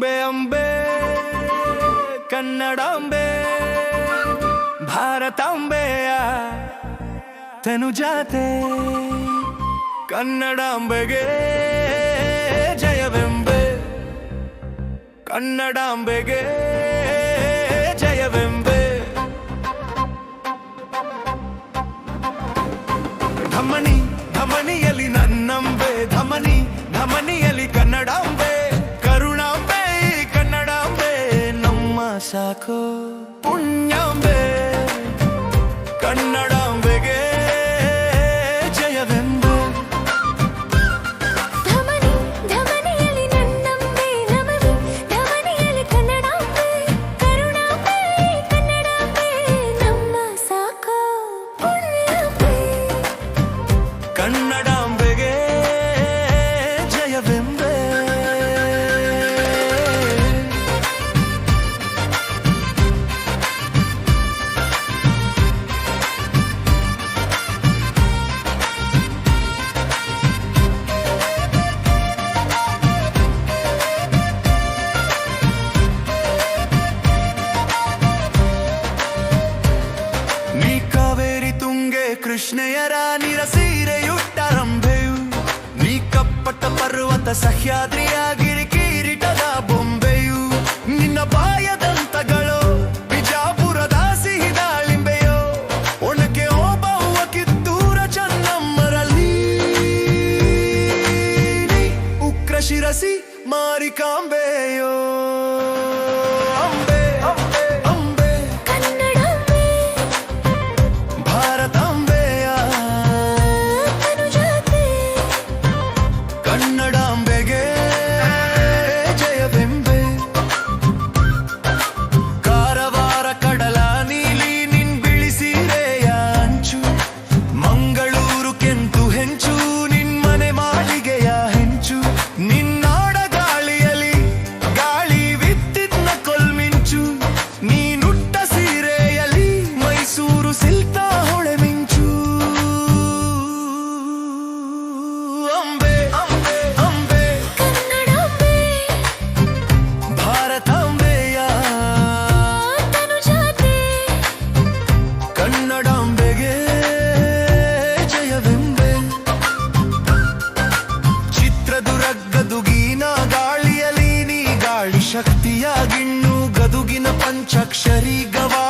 ಅಂಬೆ ಅಂಬೆ ಕನ್ನಡಾಂಬೆ ಭಾರತಾಂಬೆಯ ತನುಜಾತೆ. ಕನ್ನಡಾಂಬೆಗೆ ಜಯವೆಂಬೆ ಕನ್ನಡಾಂಬೆಗೆ ಜಯವೆಂಬೆ. sa ko ಕೃಷ್ಣೆಯರ ನಿರಸೀರೆಯುಟ್ಟರಂಭೆಯು ನೀ ಕಪ್ಪಟ ಪರ್ವತ ಸಹ್ಯಾದ್ರಿಯಾಗಿರಿ ಕಿರೀಟದ ಬೊಂಬೆಯು ನಿನ್ನ ಬಾಯದಂತಗಳು ಬಿಜಾಪುರದ ಸಿಹಿ ದಾಳಿಂಬೆಯೋ ಒಣಕೆ ಓಬವ್ವ ಕಿತ್ತೂರ ಚೆನ್ನಮ್ಮರಲ್ಲಿ ಉಕ್ರ ಶಿರಸಿ ಮಾರಿಕಾಂಬೆ क्षरी गवा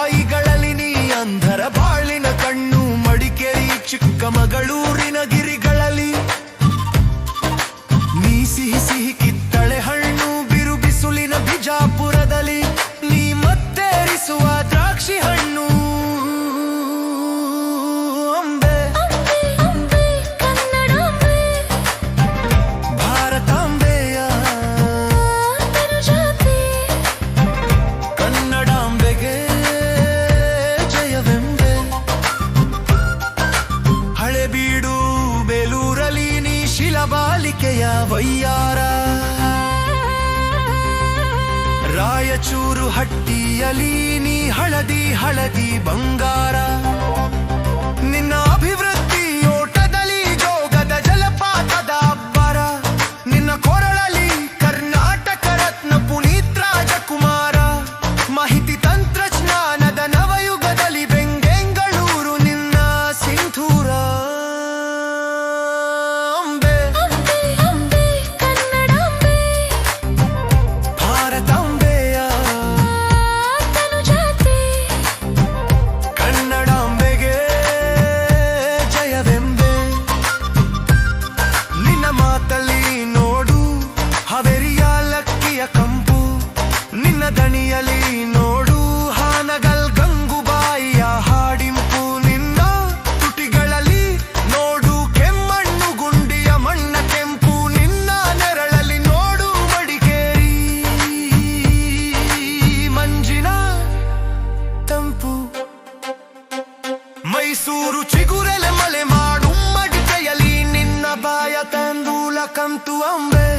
ರಾಯಚೂರು ಹಟ್ಟಿಯಲಿ ನೀ ಹಳದಿ ಹಳದಿ ಬಂಗಾರ. tu hambre.